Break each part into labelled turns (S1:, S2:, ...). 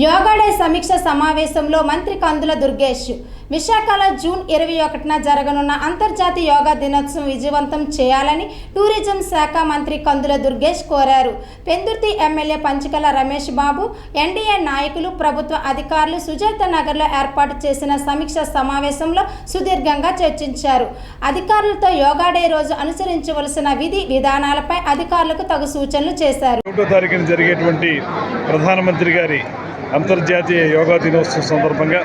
S1: Yoga day సమీక్ష సమావేశంలో మంత్రి కందుల దుర్గేష్. విశాఖలో జూన్ ఇరవై ఒకటిన జరగనున్న అంతర్జాతీయ యోగా దినోత్సవం విజయవంతం చేయాలని టూరిజం శాఖ మంత్రి కందుల దుర్గేష్ కోరారు. పెందుర్తి ఎమ్మెల్యే పంచకల రమేష్ బాబు ఎన్డీఏ నాయకులు ప్రభుత్వ అధికారులు సుజాత నగర్లో ఏర్పాటు చేసిన సమీక్ష సమావేశంలో సుదీర్ఘంగా చర్చించారు. అధికారులతో యోగా డే రోజు అనుసరించవలసిన విధి విధానాలపై అధికారులకు తగు సూచనలు చేశారు.
S2: జరిగేటువంటి ప్రధానమంత్రి గారి అంతర్జాతీయ యోగా దినోత్సవం సందర్భంగా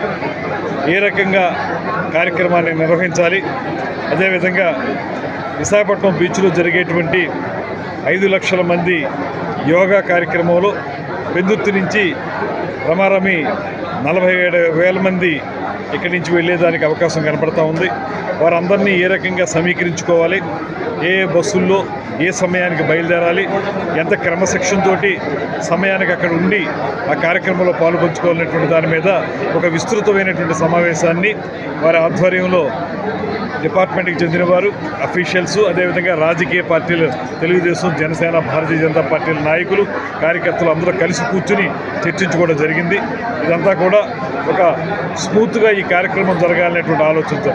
S2: ఏ రకంగా కార్యక్రమాన్ని నిర్వహించాలి? అదేవిధంగా విశాఖపట్నం బీచ్లో జరిగేటువంటి ఐదు లక్షల మంది యోగా కార్యక్రమంలో పెందుర్తి నుంచి రమారమి నలభై ఏడు వేల మంది ఇక్కడి నుంచి వెళ్ళేదానికి అవకాశం కనపడతా ఉంది. వారందరినీ ఏ రకంగా సమీకరించుకోవాలి? ఏ బస్సుల్లో ఏ సమయానికి బయలుదేరాలి? ఎంత క్రమశిక్షణతో సమయానికి అక్కడ ఉండి ఆ కార్యక్రమంలో పాల్పంచుకోవాలనేటువంటి దాని మీద ఒక విస్తృతమైనటువంటి సమావేశాన్ని వారి ఆధ్వర్యంలో డిపార్ట్మెంట్కి చెందినవారు అఫీషియల్స్ అదేవిధంగా రాజకీయ పార్టీలు తెలుగుదేశం జనసేన భారతీయ జనతా పార్టీల నాయకులు కార్యకర్తలు అందరూ కలిసి కూర్చుని చర్చించుకోవడం జరిగింది. ఇదంతా కూడా ఒక స్మూత్గా ఈ కార్యక్రమం జరగాలనేటువంటి ఆలోచనతో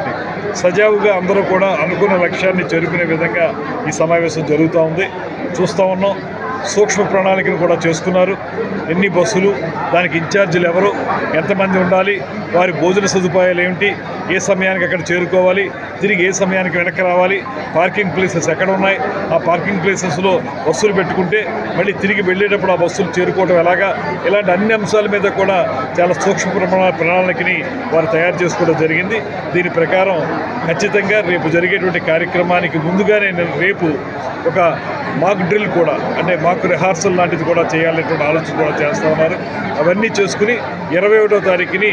S2: సజావుగా అందరూ కూడా అనుకున్న లక్ష్యాన్ని చేరుకునే విధంగా ఈ సమావేశం జరుగుతూ ఉంది. చూస్తూ ఉన్నాం. సూక్ష్మ ప్రణాళికను కూడా చేసుకున్నారు. ఎన్ని బస్సులు దానికి ఇన్ఛార్జీలు ఎవరు ఎంతమంది ఉండాలి వారి భోజన సదుపాయాలు ఏమిటి ఏ సమయానికి అక్కడ చేరుకోవాలి తిరిగి ఏ సమయానికి వెనక్కి రావాలి పార్కింగ్ ప్లేసెస్ ఎక్కడ ఉన్నాయి ఆ పార్కింగ్ ప్లేసెస్లో బస్సులు పెట్టుకుంటే మళ్ళీ తిరిగి వెళ్ళేటప్పుడు ఆ బస్సులు చేరుకోవడం ఎలాగా ఇలాంటి అన్ని అంశాల మీద కూడా చాలా సూక్ష్మ ప్రమాణ ప్రణాళికని వారు తయారు చేసుకోవడం జరిగింది. దీని ప్రకారం ఖచ్చితంగా రేపు జరిగేటువంటి కార్యక్రమానికి ముందుగానే నేను రేపు ఒక మాక్ డ్రిల్ కూడా అంటే మాక్ రిహార్సల్ లాంటిది కూడా చేయాలనేటువంటి ఆలోచన కూడా చేస్తూ ఉన్నారు. అవన్నీ చేసుకుని ఇరవై ఒకటో తారీఖుని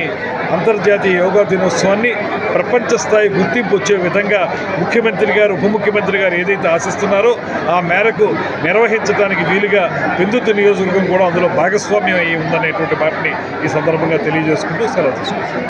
S2: అంతర్జాతీయ యోగా దినోత్సవాన్ని ప్రపంచ స్థాయి గుర్తింపు వచ్చే విధంగా ముఖ్యమంత్రి గారు ఉప ముఖ్యమంత్రి గారు ఏదైతే ఆశిస్తున్నారో ఆ మేరకు నిర్వహించడానికి వీలుగా పెందుతు నియోజకవర్గం కూడా అందులో భాగస్వామ్యం అయ్యి ఉందనేటువంటి మాటని ఈ సందర్భంగా తెలియజేసుకుంటూ సెలవు తీసుకుంటాం